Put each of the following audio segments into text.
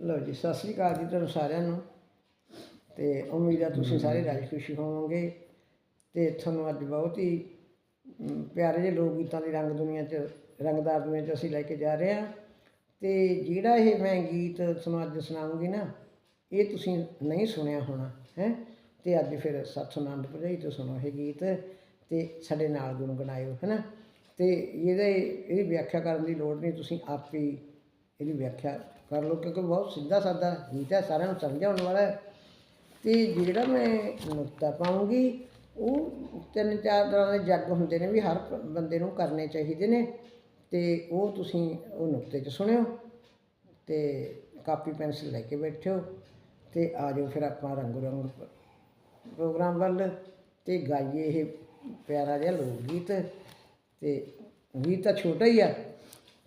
ਲਓ ਜੀ, ਸਤਿ ਸ੍ਰੀ ਅਕਾਲ ਜੀ ਤੁਹਾਨੂੰ ਸਾਰਿਆਂ ਨੂੰ। ਤੇ ਉਮੀਦ ਆ ਤੁਸੀਂ ਸਾਰੇ ਰਾਜੀ ਖੁਸ਼ੀ ਹੋਵੋਗੇ। ਤੇ ਤੁਹਾਨੂੰ ਅੱਜ ਬਹੁਤ ਹੀ ਪਿਆਰੇ ਜਿਹੇ ਲੋਕ ਗੀਤਾਂ ਦੀ ਰੰਗ ਦੁਨੀਆ 'ਚ, ਰੰਗਦਾਰ ਦੁਨੀਆ 'ਚ ਅਸੀਂ ਲੈ ਕੇ ਜਾ ਰਹੇ ਹਾਂ। ਤੇ ਜਿਹੜਾ ਇਹ ਮੈਂ ਗੀਤ ਤੁਹਾਨੂੰ ਅੱਜ ਸੁਣਾਉਂਗੀ ਨਾ, ਇਹ ਤੁਸੀਂ ਨਹੀਂ ਸੁਣਿਆ ਹੋਣਾ, ਹੈ? ਤੇ ਅੱਜ ਫਿਰ ਸਤਿ ਆਨੰਦ ਭਜਾਈ ਤੋਂ ਸੁਣੋ ਇਹ ਗੀਤ, ਤੇ ਸਾਡੇ ਨਾਲ ਗੁਣਗੁਣਾਇਓ ਹੈ ਨਾ ਤੇ ਇਹਦੇ, ਇਹਦੀ ਵਿਆਖਿਆ ਕਰਨ ਦੀ ਲੋੜ ਨਹੀਂ, ਤੁਸੀਂ ਆਪੇ ਇਹਦੀ ਵਿਆਖਿਆ ਕਰ ਲਓ, ਕਿਉਂਕਿ ਬਹੁਤ ਸਿੱਧਾ ਸਾਦਾ ਗੀਤ ਹੈ ਸਾਰਿਆਂ ਨੂੰ ਸਮਝਾਉਣ ਵਾਲਾ ਹੈ। ਤੇ ਜਿਹੜਾ ਮੈਂ ਨੁਕਤਾ ਪਾਉਂਗੀ ਉਹ ਤਿੰਨ ਚਾਰ ਤਰ੍ਹਾਂ ਦੇ ਜੱਗ ਹੁੰਦੇ ਨੇ ਵੀ ਹਰ ਬੰਦੇ ਨੂੰ ਕਰਨੇ ਚਾਹੀਦੇ ਨੇ, ਤੇ ਉਹ ਤੁਸੀਂ ਉਹ ਨੁਕਤੇ 'ਚ ਸੁਣਿਓ ਤੇ ਕਾਪੀ ਪੈਨਸਿਲ ਲੈ ਕੇ ਬੈਠਿਓ ਤੇ ਆ ਜਾਓ ਫਿਰ ਆਪਾਂ ਰੰਗੋ ਰੰਗ ਪ੍ਰੋਗਰਾਮ ਵੱਲ ਤੇ ਗਾਈਏ ਇਹ ਪਿਆਰਾ ਜਿਹਾ ਲੋਕ ਗੀਤ ਤੇ ਗੀਤ ਤਾਂ ਛੋਟਾ ਹੀ ਆ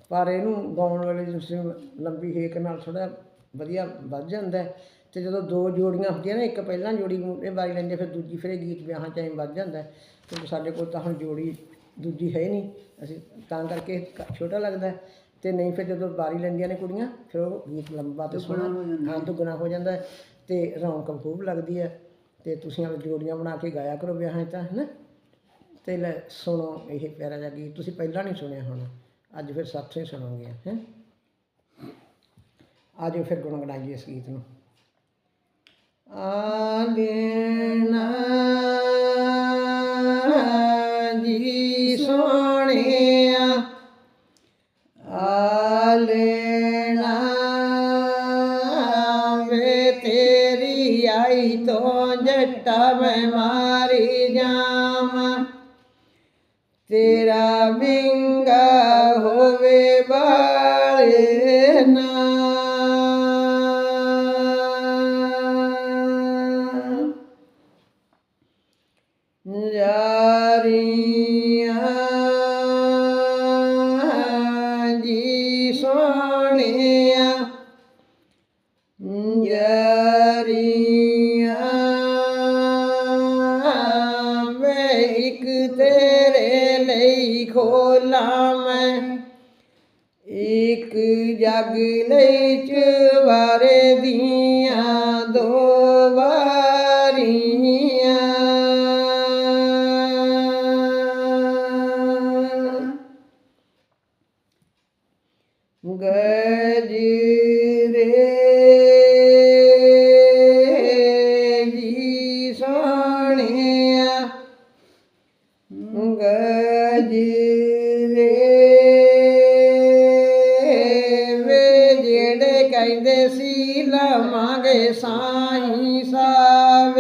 ਪਰ ਇਹਨੂੰ ਗਾਉਣ ਵੇਲੇ ਤੁਸੀਂ ਲੰਬੀ ਹੇਕ ਨਾਲ ਥੋੜਾ ਵਧੀਆ ਵੱਧ ਜਾਂਦਾ। ਤੇ ਜਦੋਂ ਦੋ ਜੋੜੀਆਂ ਹੁੰਦੀਆਂ ਨੇ ਇੱਕ ਪਹਿਲਾਂ ਜੋੜੀ ਮੂਹਰੇ ਵਾਰੀ ਲੈਂਦੇ ਫਿਰ ਦੂਜੀ ਫਿਰ ਇਹ ਗੀਤ ਵਿਆਹਾਂ ਚ ਐਂ ਵੱਧ ਜਾਂਦਾ। ਕਿਉਂਕਿ ਸਾਡੇ ਕੋਲ ਤਾਂ ਹੁਣ ਜੋੜੀ ਦੂਜੀ ਹੈ ਨਹੀਂ ਅਸੀਂ ਤਾਂ ਕਰਕੇ ਇਹ ਛੋਟਾ ਲੱਗਦਾ। ਤੇ ਨਹੀਂ ਫਿਰ ਜਦੋਂ ਵਾਰੀ ਲੈਂਦੀਆਂ ਨੇ ਕੁੜੀਆਂ ਫਿਰ ਉਹ ਗੀਤ ਲੰਬਾ ਤੇ ਸੋਹਣਾ ਹਾਂ ਦੁੱਗਣਾ ਹੋ ਜਾਂਦਾ ਤੇ ਰੌਣਕ ਖੂਬ ਲੱਗਦੀ ਹੈ ਤੇ ਤੁਸੀਂ ਆਪ ਜੋੜੀਆਂ ਬਣਾ ਕੇ ਗਾਇਆ ਕਰੋ ਵਿਆਹਾਂ 'ਚ ਤਾਂ ਹੈ ਨਾ ਤੇ ਲੈ ਸੁਣੋ ਇਹ ਪਿਆਰਾ ਜਿਹਾ ਗੀਤ ਤੁਸੀਂ ਪਹਿਲਾਂ ਨਹੀਂ ਸੁਣਿਆ ਹੋਣਾ ਅੱਜ ਫਿਰ ਸਾਥੋਂ ਹੀ ਸੁਣੋਗੇ ਹੈ? ਆਜੋ ਫਿਰ ਗੁਣਗੁਣਾਈਏ ਇਸ ਗੀਤ ਨੂੰ। ਆਲੇਣਾ ਜੀ ਸੋਹਣਿਆ ਆਲੇਣਾ ਵੇ ਤੇਰੀ ਆਈ ਤੋਂ ਜੱਟਾ ਮੈਂ ਮਾਰੀ ਜਾਵਾਂ। ਤੇਰਾ ਬਿੰਗਾ ਹੋਵੇ ਬਾਲੇ ਜਗ ਲਈ ਚਵਾਰੇ ਦੀਆਂ ਦੋ ਵਾਰੀਆਂ। ਗਜਰੇ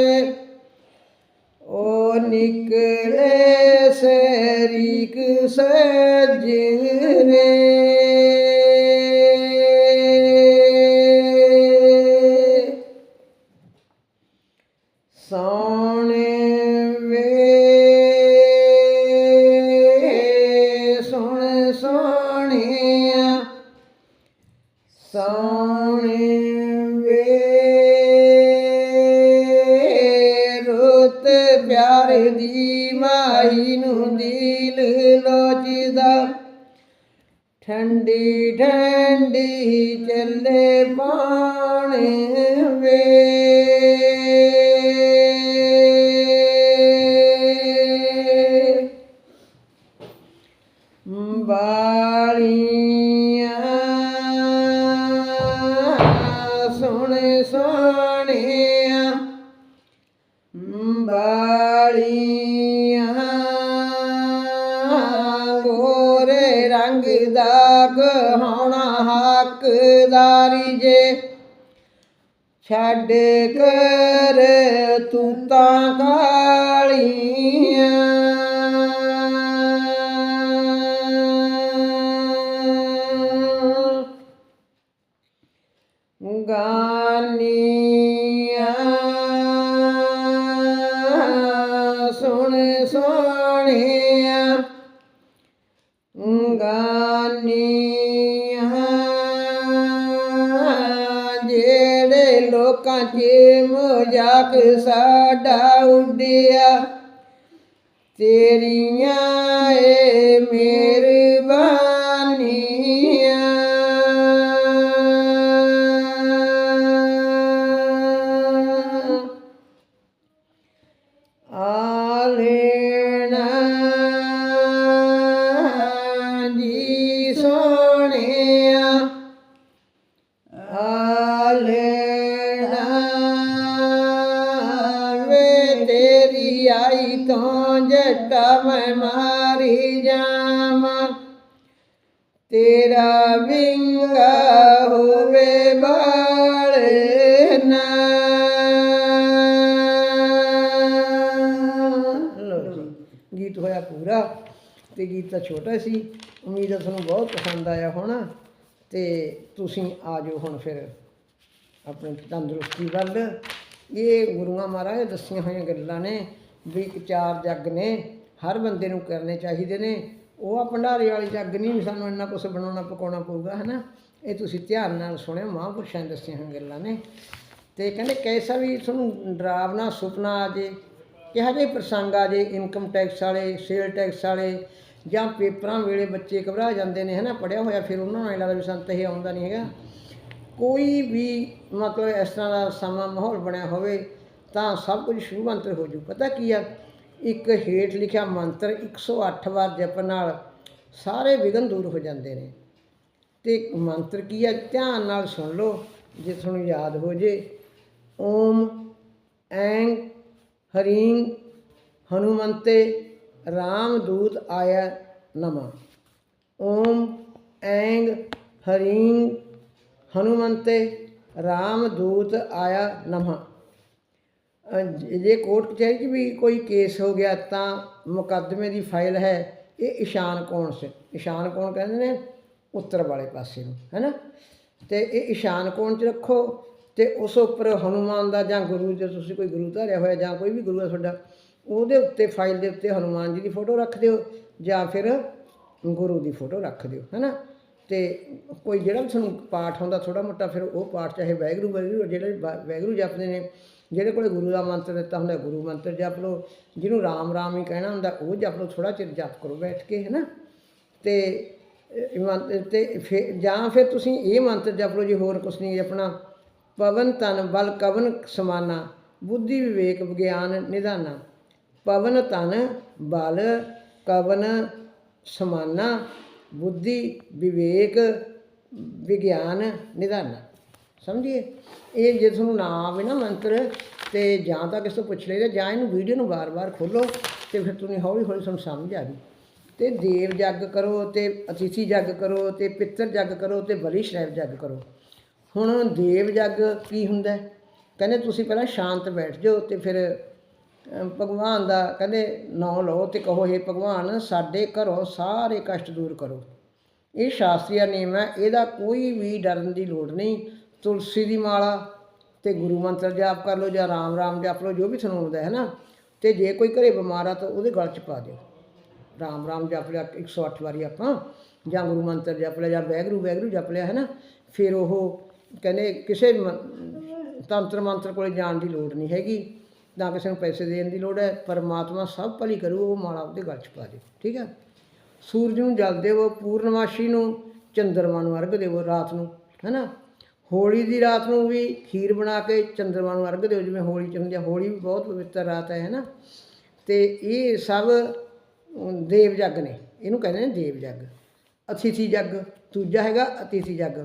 ਸਾਵੇ ਉਹ ਨਿਕਲੇ ਸਰੀਕ ਸਜਰੇ। ਸੋਹਣੇ ਵੇ ਸੁਣ ਸੋਹਣਿਆ ਸੋਹਣੇ ਮਾਈ ਨੂੰ ਦਿਲ ਠੰਡੀ ਠੰਡੀ ਚੱਲੇ ਪਾਣੀ ਵੇ। ਹੱਕਦਾਰੀ ਜੇ। ਛੱਡ ਕਰ ਤੂੰ ਤਾਂ ਕਾਲੀਆਂ ਗਾਨੀਆਂ ਸੁਣ ਸੋਹਣਿਆ। ਗਾਨੀ ਲੋਕਾਂ 'ਚ ਮਜ਼ਾਕ ਸਾਡਾ ਉੱਡਿਆ। ਤੇਰੀਆਂ ਏ ਮਿਹਰਬਾਨੀਆਂ ਜੱਟਾ ਮੈਂ ਮਾਰੀ ਜਾਵਾਂ ਤੇਰਾ ਵਿੰਗਾ ਹੋਵੇ ਬਾਲੇ ਨਾ। ਗੀਤ ਹੋਇਆ ਪੂਰਾ ਤੇ ਗੀਤ ਤਾਂ ਛੋਟਾ ਸੀ, ਉਮੀਦ ਹੈ ਤੁਹਾਨੂੰ ਬਹੁਤ ਪਸੰਦ ਆਇਆ ਹੋਣਾ ਤੇ ਤੁਸੀਂ ਆ ਜਾਓ ਹੁਣ ਫਿਰ ਆਪਣੇ ਤੰਦਰੁਸਤੀ ਵੱਲ। ਇਹ ਗੁਰੂਆਂ ਮਹਾਰਾਜ ਦੱਸੀਆਂ ਹੋਈਆਂ ਗੱਲਾਂ ਨੇ ਵੀ ਚਾਰ ਜੱਗ ਨੇ। ਹਰ ਬੰਦੇ ਨੂੰ ਕਰਨੇ ਚਾਹੀਦੇ ਨੇ। ਉਹ ਆ ਭੰਡਾਰੇ ਵਾਲੀ ਜੱਗ ਨਹੀਂ ਵੀ ਸਾਨੂੰ ਇੰਨਾ ਕੁਝ ਬਣਾਉਣਾ, ਪਕਾਉਣਾ ਪਊਗਾ, ਹਨਾ? ਇਹ ਤੁਸੀਂ ਧਿਆਨ ਨਾਲ ਸੁਣਿਓ ਮਹਾਂਪੁਰਸ਼ਾਂ ਨੇ ਦੱਸੀਆਂ ਹੋਈਆਂ ਗੱਲਾਂ ਨੇ। ਤੇ ਕਹਿੰਦੇ, ਕੈਸਾ ਵੀ ਤੁਹਾਨੂੰ ਡਰਾਵਨਾ ਸੁਪਨਾ ਆ ਜੇ, ਕਿਹੋ ਜਿਹੇ ਪ੍ਰਸੰਗ ਆ ਜੇ ਇਨਕਮ ਟੈਕਸ ਵਾਲੇ ਸੇਲ ਟੈਕਸ ਵਾਲੇ, ਜਾਂ ਪੇਪਰਾਂ ਵੇਲੇ ਬੱਚੇ ਘਬਰਾ ਜਾਂਦੇ ਨੇ, ਹਨਾ? ਪੜਿਆ ਹੋਇਆ ਫਿਰ ਉਹਨਾਂ ਨੂੰ ਐਂ ਲੱਗਦਾ ਵੀ ਸੰਤ ਇਹ ਆਉਂਦਾ ਨਹੀਂ ਹੈਗਾ। ਕੋਈ ਵੀ ਮਤਲਬ ਇਸ ਤਰ੍ਹਾਂ ਦਾ ਸਮਾਂ ਮਾਹੌਲ ਬਣਿਆ ਹੋਵੇ, ਤਾਂ ਸਭ ਕੁਝ ਸ਼ੁਰੂ ਮੰਤਰ ਹੋ ਜੂ ਪਤਾ ਕੀ ਆ? ਇੱਕ ਹੇਠ ਲਿਖਿਆ ਮੰਤਰ 108 ਵਾਰ ਜਪਣ ਨਾਲ ਸਾਰੇ ਵਿਘਨ ਦੂਰ ਹੋ ਜਾਂਦੇ ਨੇ। ਤੇ ਮੰਤਰ ਕੀ ਹੈ ਧਿਆਨ ਨਾਲ ਸੁਣ ਲਓ, ਜੇ ਤੁਹਾਨੂੰ ਯਾਦ ਹੋ ਜੇ। ਓਮ, ਐਂ, ਹਰੀਂ, ਹਨੂਮੰਤੇ ਰਾਮਦੂਤ ਆਇਆ ਨਮਾ। ਓਮ, ਐਂ, ਹਰੀਂ, ਹਨੂਮੰਤੇ ਰਾਮਦੂਤ ਆਇਆ ਨਮਾ। ਜੇ ਕੋਰਟ ਕਚਹਿਰੀ 'ਚ ਵੀ ਕੋਈ ਕੇਸ ਹੋ ਗਿਆ ਤਾਂ ਮੁਕੱਦਮੇ ਦੀ ਫਾਈਲ ਹੈ, ਇਹ ਇਸ਼ਾਨ ਕੋਣ ਸੇ? ਇਸ਼ਾਨ ਕੋਣ ਕਹਿੰਦੇ ਨੇ? ਉੱਤਰ ਵਾਲੇ ਪਾਸੇ ਨੂੰ, ਹੈਨਾ? ਤੇ ਇਹ ਇਸ਼ਾਨ ਕੋਣ 'ਚ ਰੱਖੋ? ਤੇ ਉਸ ਉੱਪਰ ਹਨੂਮਾਨ ਦਾ ਜਾਂ ਗੁਰੂ, ਜੇ ਤੁਸੀਂ ਕੋਈ ਗੁਰੂ ਧਾਰਿਆ ਹੋਇਆ ਜਾਂ ਕੋਈ ਵੀ ਗੁਰੂ ਹੈ ਤੁਹਾਡਾ, ਉਹਦੇ ਉੱਤੇ ਫਾਈਲ ਦੇ ਉੱਤੇ ਹਨੂਮਾਨ ਜੀ ਦੀ ਫੋਟੋ ਰੱਖ ਦਿਓ ਜਾਂ ਫਿਰ ਗੁਰੂ ਦੀ ਫੋਟੋ ਰੱਖ ਦਿਓ, ਹੈਨਾ? ਤੇ ਕੋਈ ਜਿਹੜਾ ਵੀ ਤੁਹਾਨੂੰ ਪਾਠ ਆਉਂਦਾ ਥੋੜਾ ਮੋਟਾ, ਫਿਰ ਉਹ ਪਾਠ ਚਾਹੇ ਵੈਗਰੂ ਵੈਗਰੂ ਜਿਹੜੇ ਵਾ- ਵੈਗਰੂ ਜਪਦੇ ਨੇ, ਜਿਹੜੇ ਕੋਲੇ ਗੁਰੂ ਦਾ ਮੰਤਰ ਦਿੱਤਾ ਹੁੰਦਾ, ਗੁਰੂ ਮੰਤਰ ਜਪ ਲਓ, ਜਿਹਨੂੰ ਰਾਮ ਰਾਮ ਹੀ ਕਹਿਣਾ ਹੁੰਦਾ, ਉਹ ਜਪ ਲਓ ਥੋੜਾ ਚਿਰ ਜਪ ਕਰੋ ਬੈਠ ਕੇ, ਹੈਨਾ? ਤੇ, ਇਹ ਮੰਤਰ ਤੇ ਫਿਰ ਜਾਂ ਫਿਰ ਤੁਸੀਂ ਇਹ ਮੰਤਰ ਜਪ ਲਓ ਜੀ, ਹੋਰ ਕੁਛ ਨਹੀਂ, ਆਪਣਾ ਪਵਨ ਤਨ ਬਲ ਕਵਨ ਸਮਾਨਾ, ਬੁੱਧੀ ਵਿਵੇਕ ਵਿਗਿਆਨ ਨਿਧਾਨਾ, ਪਵਨ ਤਨ ਬਲ ਕਵਨ ਸਮਾਨਾ ਬੁੱਧੀ, ਵਿਵੇਕ, ਵਿਗਿਆਨ, ਨਿਧਾਨਾ। ਸਮਝੀਏ? ਇਹ ਜੇ ਤੁਹਾਨੂੰ ਨਾ ਆਵੇ ਨਾ ਮੰਤਰ, ਤੇ ਜਾਂ ਤਾਂ ਕਿਸੇ ਤੋਂ ਪੁੱਛ ਲਈਦਾ, ਜਾਂ ਇਹਨੂੰ ਵੀਡੀਓ ਨੂੰ ਵਾਰ-ਵਾਰ ਖੋਲੋ, ਤੇ ਫਿਰ ਤੁਸੀਂ ਹੌਲੀ ਹੌਲੀ ਤੁਹਾਨੂੰ ਸਮਝ ਆ ਗਈ। ਤੇ ਦੇਵ ਜੱਗ ਕਰੋ, ਤੇ ਅਤੀਥੀ ਜੱਗ ਕਰੋ, ਤੇ ਪਿੱਤਰ ਜੱਗ ਕਰੋ, ਤੇ ਬਲੀ ਸ਼ਰੈਬ ਜੱਗ ਕਰੋ। ਹੁਣ ਦੇਵ ਜੱਗ ਕੀ ਹੁੰਦਾ? ਕਹਿੰਦੇ ਤੁਸੀਂ ਪਹਿਲਾਂ ਸ਼ਾਂਤ ਬੈਠ ਜਾਓ, ਤੇ ਫਿਰ ਭਗਵਾਨ ਦਾ ਕਹਿੰਦੇ ਨਾਂ ਲਓ ਤੇ ਕਹੋ हे ਭਗਵਾਨ, ਸਾਡੇ ਘਰੋਂ ਸਾਰੇ ਕਸ਼ਟ ਦੂਰ ਕਰੋ। ਇਹ ਸ਼ਾਸਤਰੀਆ ਨਿਯਮ ਹੈ। ਇਹਦਾ ਕੋਈ ਵੀ ਡਰਨ ਦੀ ਲੋੜ ਨਹੀਂ। ਤੁਲਸੀ ਦੀ ਮਾਲਾ ਤੇ ਗੁਰੂ ਮੰਤਰ ਜਾਪ ਕਰ ਲਓ ਜਾਂ ਰਾਮ ਰਾਮ ਜਾਪ ਲਓ, ਜੋ ਵੀ ਤੁਹਾਨੂੰ ਆਉਂਦਾ ਹੈ ਨਾ। ਤੇ ਜੇ ਕੋਈ ਘਰੇ ਬਿਮਾਰ ਆ ਤਾਂ ਉਹਦੇ ਗਲ 'ਚ ਪਾ ਦਿਓ। ਰਾਮ ਰਾਮ ਜਪ ਲਿਆ 108 ਵਾਰੀ ਆਪਾਂ, ਜਾਂ ਗੁਰੂ ਮੰਤਰ ਜਪ ਲਿਆ, ਜਾਂ ਵੈਗਰੂ ਵੈਗਰੂ ਜਪ ਲਿਆ, ਹੈ ਨਾ। ਫਿਰ ਉਹ ਕਹਿੰਦੇ, ਕਿਸੇ ਤੰਤਰ ਮੰਤਰ ਕੋਲੇ ਜਾਣ ਦੀ ਲੋੜ ਨਹੀਂ ਹੈਗੀ। ਨਾ ਕਿਸੇ ਨੂੰ ਪੈਸੇ ਦੇਣ ਦੀ ਲੋੜ ਹੈ, ਪਰਮਾਤਮਾ ਸਭ ਭਲੀ ਕਰੂ, ਉਹ ਮਾਲਾ ਉਹਦੇ ਗਲ 'ਚ ਪਾ ਦੇ, ਠੀਕ ਹੈ? ਸੂਰਜ ਨੂੰ ਜਲ ਦੇਵੋ, ਪੂਰਨਮਾਸ਼ੀ ਨੂੰ, ਚੰਦਰਮਾ ਨੂੰ ਅਰਗ ਦੇਵੋ ਰਾਤ ਨੂੰ, ਹੈਨਾ? ਹੋਲੀ ਦੀ ਰਾਤ ਨੂੰ ਵੀ ਖੀਰ ਬਣਾ ਕੇ ਚੰਦਰਮਾ ਨੂੰ ਅਰਗ ਦਿਓ, ਜਿਵੇਂ ਹੋਲੀ ਚ ਹੁੰਦੀ ਆ, ਹੋਲੀ ਵੀ ਬਹੁਤ ਪਵਿੱਤਰ ਰਾਤ ਹੈ, ਹੈਨਾ? ਤੇ ਇਹ ਸਭ ਦੇਵ ਜੱਗ ਨੇ, ਇਹਨੂੰ ਕਹਿੰਦੇ ਨੇ ਦੇਵ ਜੱਗ। ਅਤੀਥੀ ਜੱਗ, ਦੂਜਾ ਹੈਗਾ ਅਤੀਥੀ ਜੱਗ।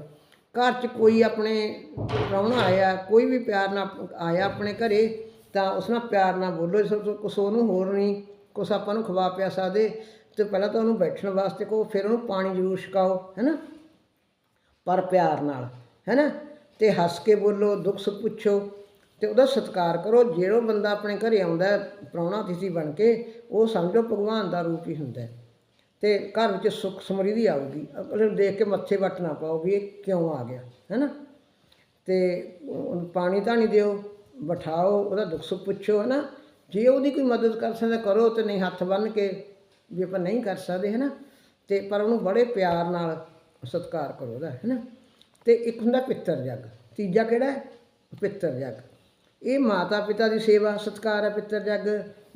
ਘਰ 'ਚ ਕੋਈ ਆਪਣੇ ਪ੍ਰਾਹੁਣਾ ਆਇਆ, ਕੋਈ ਵੀ ਪਿਆਰ ਨਾਲ ਆਇਆ ਆਪਣੇ ਘਰੇ ਤਾਂ ਉਸ ਨਾਲ ਪਿਆਰ ਨਾਲ ਬੋਲੋ ਜਿਸ ਕੁਛ ਉਹਨੂੰ ਹੋਰ ਨਹੀਂ, ਕੁਛ ਆਪਾਂ ਨੂੰ ਖਵਾ ਪਿਆ ਸਕਦੇ ਤੇ ਪਹਿਲਾਂ ਤਾਂ ਉਹਨੂੰ ਬੈਠਣ ਵਾਸਤੇ ਕਹੋ, ਫਿਰ ਉਹਨੂੰ ਪਾਣੀ ਜ਼ਰੂਰ ਛਕਾਓ, ਹੈਨਾ? ਪਰ ਪਿਆਰ ਨਾਲ, ਹੈਨਾ? ਤੇ ਹੱਸ ਕੇ ਬੋਲੋ, ਦੁੱਖ ਸੁੱਖ ਪੁੱਛੋ, ਤੇ ਉਹਦਾ ਸਤਿਕਾਰ ਕਰੋ। ਜਿਹੜਾ ਬੰਦਾ ਆਪਣੇ ਘਰੇ ਆਉਂਦਾ ਪ੍ਰਾਹੁਣਾ ਅਤਿਥੀ ਬਣ ਕੇ, ਉਹ ਸਮਝੋ ਭਗਵਾਨ ਦਾ ਰੂਪ ਹੀ ਹੁੰਦਾ ਹੈ। ਤੇ ਘਰ ਵਿੱਚ ਸੁੱਖ ਸਮਰਿੱਧੀ ਆਊਗੀ। ਅਗਲੇ ਦੇਖ ਕੇ ਮੱਥੇ ਵੱਟ ਨਾ ਪਾਓ ਵੀ ਇਹ ਕਿਉਂ ਆ ਗਿਆ, ਹੈਨਾ? ਤੇ ਉਹਨੂੰ ਪਾਣੀ ਨਹੀਂ ਦਿਓ। ਬਿਠਾਓ, ਉਹਦਾ ਦੁੱਖ ਸੁੱਖ ਪੁੱਛੋ ਹੈ ਨਾ ਜੇ ਉਹਦੀ ਕੋਈ ਮਦਦ ਕਰ ਸਕਦਾ, ਕਰੋ ਤੇ ਨਹੀਂ ਹੱਥ ਬੰਨ੍ਹ ਕੇ ਵੀ ਆਪਾਂ ਨਹੀਂ ਕਰ ਸਕਦੇ ਹੈ ਨਾ ਤੇ ਪਰ ਉਹਨੂੰ ਬੜੇ ਪਿਆਰ ਨਾਲ ਸਤਿਕਾਰ ਕਰੋ ਉਹਦਾ ਹੈ ਨਾ ਤੇ ਇੱਕ ਹੁੰਦਾ ਪਿੱਤਰ ਜੱਗ, ਤੀਜਾ ਕਿਹੜਾ ਹੈ? ਪਿੱਤਰ ਜੱਗ। ਇਹ ਮਾਤਾ ਪਿਤਾ ਦੀ ਸੇਵਾ, ਸਤਿਕਾਰ ਹੈ ਪਿੱਤਰ ਜੱਗ,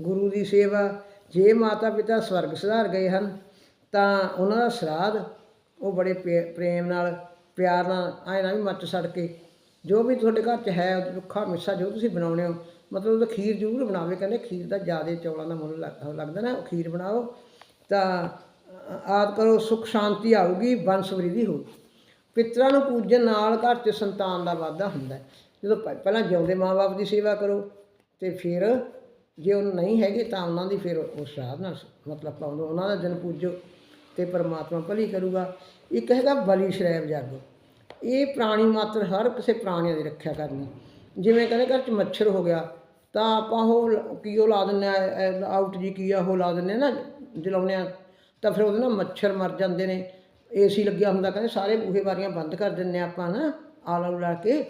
ਗੁਰੂ ਦੀ ਸੇਵਾ। ਜੇ ਮਾਤਾ ਪਿਤਾ ਸਵਰਗ ਸੁਧਾਰ ਗਏ ਹਨ, ਤਾਂ ਉਹਨਾਂ ਦਾ ਸਰਾਧ ਉਹ ਬੜੇ ਪੇ- ਪ੍ਰੇਮ ਨਾਲ, ਪਿਆਰ ਨਾਲ, ਆਏ ਨਾ ਵੀ ਮੱਚ ਸੜ ਕੇ ਜੋ ਵੀ ਤੁਹਾਡੇ ਘਰ 'ਚ ਹੈ, ਰੁੱਖਾ ਮਿੱਸਾ ਜੋ ਤੁਸੀਂ ਬਣਾਉਣੇ ਹੋ, ਮਤਲਬ ਉਹਦਾ ਖੀਰ ਜ਼ਰੂਰ ਬਣਾਵੇ। ਕਹਿੰਦੇ ਖੀਰ ਦਾ ਜ਼ਿਆਦਾ ਚੌਲਾਂ ਦਾ ਮੁੱਲ ਲੱਗ- ਲੱਗਦਾ ਨਾ, ਉਹ ਖੀਰ ਬਣਾਓ। ਤਾਂ ਆਦ ਕਰੋ, ਸੁਖ ਸ਼ਾਂਤੀ ਆਊਗੀ ਬੰਸ ਵਰਿੱਧੀ ਹੋਊ ਪਿਤਰਾਂ ਨੂੰ ਪੂਜਣ ਨਾਲ ਘਰ 'ਚ ਸੰਤਾਨ ਦਾ ਵਾਧਾ ਹੁੰਦਾ ਜਦੋਂ ਪ- ਪਹਿਲਾਂ ਜਿਉਂਦੇ ਮਾਪੇ ਦੀ ਸੇਵਾ ਕਰੋ, ਤੇ ਫਿਰ ਜੇ ਉਹ ਨਹੀਂ ਹੈਗੇ ਤਾਂ ਉਹਨਾਂ ਦੀ ਫਿਰ ਉਹ ਸ਼ਰਾਧ ਨਾਲ ਮਤਲਬ ਪਾਉਂਦੇ ਉਹਨਾਂ ਦਾ ਦਿਨ ਪੂਜੋ, ਤੇ ਪਰਮਾਤਮਾ ਭਲੀ ਕਰੂਗਾ। ਇੱਕ ਹੈਗਾ ਬਲੀ ਸ਼ਰੈਬ ਜਾਗੋ। ਇਹ ਪ੍ਰਾਣੀ ਮਾਤਰ ਹਰ ਕਿਸੇ ਪ੍ਰਾਣੀਆਂ ਦੀ ਰੱਖਿਆ ਕਰਨੀ। ਜਿਵੇਂ ਕਹਿੰਦੇ ਘਰ ਚ ਮੱਛਰ ਹੋ ਗਿਆ, ਤਾਂ ਆਪਾਂ ਉਹ ਲ- ਕੀ ਉਹ ਲਾ ਦਿੰਦੇ ਆ ਆਊਟ ਜੀ ਕੀ ਆ, ਉਹ ਲਾ ਦਿੰਦੇ ਆ ਨਾ, ਜਲਾਉਂਦੇ ਆ, ਤਾਂ ਫਿਰ ਉਹਦੇ ਨਾਲ ਮੱਛਰ ਮਰ ਜਾਂਦੇ ਨੇ। ਏਸੀ ਲੱਗਿਆ ਹੁੰਦਾ, ਕਹਿੰਦੇ ਸਾਰੇ ਬੂਹੇ ਬਾਰੀਆਂ ਬੰਦ ਕਰ ਦਿੰਦੇ ਆ ਆਪਾਂ ਨਾ, ਆਲਾ ਉਲਾ ਕੇ।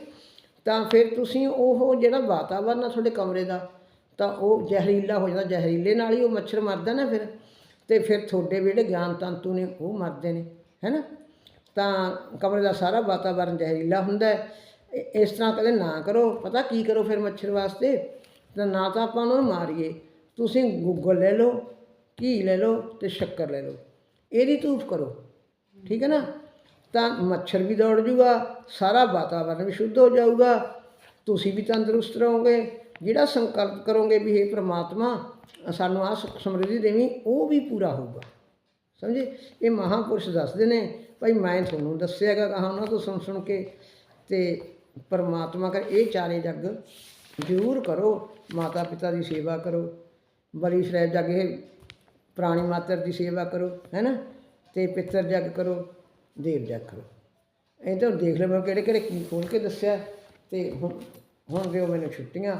ਤਾਂ ਫਿਰ ਤੁਸੀਂ ਉਹ ਜਿਹੜਾ ਵਾਤਾਵਰਨ ਆ ਤੁਹਾਡੇ ਕਮਰੇ ਦਾ, ਤਾਂ ਉਹ ਜ਼ਹਿਰੀਲਾ ਹੋ ਜਾਂਦਾ, ਜ਼ਹਿਰੀਲੇ ਨਾਲ ਹੀ ਉਹ ਮੱਛਰ ਮਰਦਾ ਨਾ ਫਿਰ। ਤੇ ਫਿਰ ਤੁਹਾਡੇ ਜਿਹੜੇ ਗਿਆਨ ਤੰਤੂ ਨੇ, ਉਹ ਮਰਦੇ ਨੇ ਹੈਨਾ ਤਾਂ ਕਮਰੇ ਦਾ ਸਾਰਾ ਵਾਤਾਵਰਨ ਜ਼ਹਿਰੀਲਾ ਹੁੰਦਾ ਹੈ। ਇਸ ਤਰ੍ਹਾਂ ਕਦੇ ਨਾ ਕਰੋ। ਪਤਾ ਕੀ ਕਰੋ ਫਿਰ ਮੱਛਰ ਵਾਸਤੇ? ਤਾਂ ਨਾ ਤਾਂ ਆਪਾਂ ਉਹਨੂੰ ਮਾਰੀਏ। ਤੁਸੀਂ ਗੁੱਗਲ ਲੈ ਲਓ, ਘੀ ਲੈ ਲਓ ਤੇ ਸ਼ੱਕਰ ਲੈ ਲਓ। ਇਹਦੀ ਧੂਫ ਕਰੋ। ਠੀਕ ਹੈ ਨਾ? ਤਾਂ ਮੱਛਰ ਵੀ ਦੌੜ ਜੂਗਾ, ਸਾਰਾ ਵਾਤਾਵਰਨ ਵੀ ਸ਼ੁੱਧ ਹੋ ਜਾਊਗਾ। ਤੁਸੀਂ ਵੀ ਤੰਦਰੁਸਤ ਰਹੋਗੇ। ਜਿਹੜਾ ਸੰਕਲਪ ਕਰੋਗੇ ਵੀ ਇਹ ਪ੍ਰਮਾਤਮਾ, ਸਾਨੂੰ ਆਹ ਸੁੱਖ ਸਮਰਿੱਧੀ ਦੇਵੀਂ, ਉਹ ਵੀ ਪੂਰਾ ਹੋਊਗਾ। ਸਮਝੇ? ਇਹ ਮਹਾਪੁਰਸ਼ ਦੱਸਦੇ ਨੇ, ਭਾਈ ਮੈਂ ਤੁਹਾਨੂੰ ਦੱਸਿਆਗਾ ਕਹਾ ਉਹਨਾਂ ਤੋਂ ਸੁਣ ਸੁਣ ਕੇ। ਤੇ ਪਰਮਾਤਮਾ ਕਰ, ਇਹ ਚਾਰੇ ਜੱਗ ਜ਼ਰੂਰ ਕਰੋ ਮਾਤਾ ਪਿਤਾ ਦੀ ਸੇਵਾ ਕਰੋ। ਬਲੀ ਸ਼ਰੈ ਜੱਗ ਇਹ ਪ੍ਰਾਣੀ ਮਾਤਰ ਦੀ ਸੇਵਾ ਕਰੋ ਹੈ ਨਾ ਤੇ ਪਿੱਤਰ ਜੱਗ ਕਰੋ, ਦੇਵ ਜੱਗ ਕਰੋ। ਇਹ ਤਾਂ ਦੇਖ ਲਓ ਮੈਂ ਕਿਹੜੇ ਕਿਹੜੇ ਕੀ ਖੋਲ ਕੇ ਦੱਸਿਆ। ਤੇ ਹੁਣ ਹੁਣ ਦਿਓ ਮੈਨੂੰ ਛੁੱਟੀਆਂ,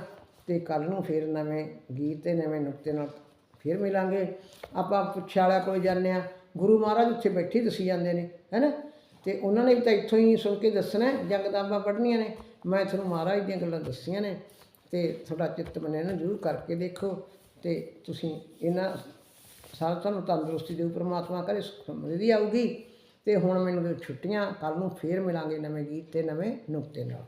ਤੇ ਕੱਲ ਨੂੰ ਫਿਰ ਨਵੇਂ ਗੀਤ ਤੇ ਨਵੇਂ ਨੁਕਤੇ ਨਾਲ ਫਿਰ ਮਿਲਾਂਗੇ। ਆਪਾਂ ਪੁੱਛਾਲਾ ਕੋਲ ਜਾਂਦੇ ਆ ਗੁਰੂ ਮਹਾਰਾਜ ਉੱਥੇ ਬੈਠੇ ਦੱਸੀ ਜਾਂਦੇ ਨੇ ਹੈਨਾ? ਤੇ ਉਹਨਾਂ ਨੇ ਵੀ ਤਾਂ ਇੱਥੋਂ ਹੀ ਸੁਣ ਕੇ ਦੱਸਣਾ ਹੈ, ਜਾਂ ਕਿਤਾਬਾਂ ਪੜ੍ਹਨੀਆਂ ਨੇ। ਮੈਂ ਤੁਹਾਨੂੰ ਮਹਾਰਾਜ ਦੀਆਂ ਗੱਲਾਂ ਦੱਸੀਆਂ ਨੇ ਤੇ ਤੁਹਾਡਾ ਚਿੱਤ ਮੰਨੇ ਇਹਨੂੰ ਜ਼ਰੂਰ ਕਰਕੇ ਦੇਖੋ ਤੇ ਤੁਸੀਂ ਇਹਨਾਂ ਸਾਰਾ ਤੁਹਾਨੂੰ ਤੰਦਰੁਸਤੀ ਦੇਊ ਪ੍ਰਮਾਤਮਾ ਕਰੇ ਸੁਖ ਸਮਰਿੱਧੀ ਆਊਗੀ। ਤੇ ਹੁਣ ਮੈਨੂੰ ਦਿਓ ਛੁੱਟੀਆਂ ਕੱਲ ਨੂੰ ਫੇਰ ਮਿਲਾਂਗੇ ਨਵੇਂ ਗੀਤ ਤੇ ਨਵੇਂ ਨੁਕਤੇ ਨਾਲ।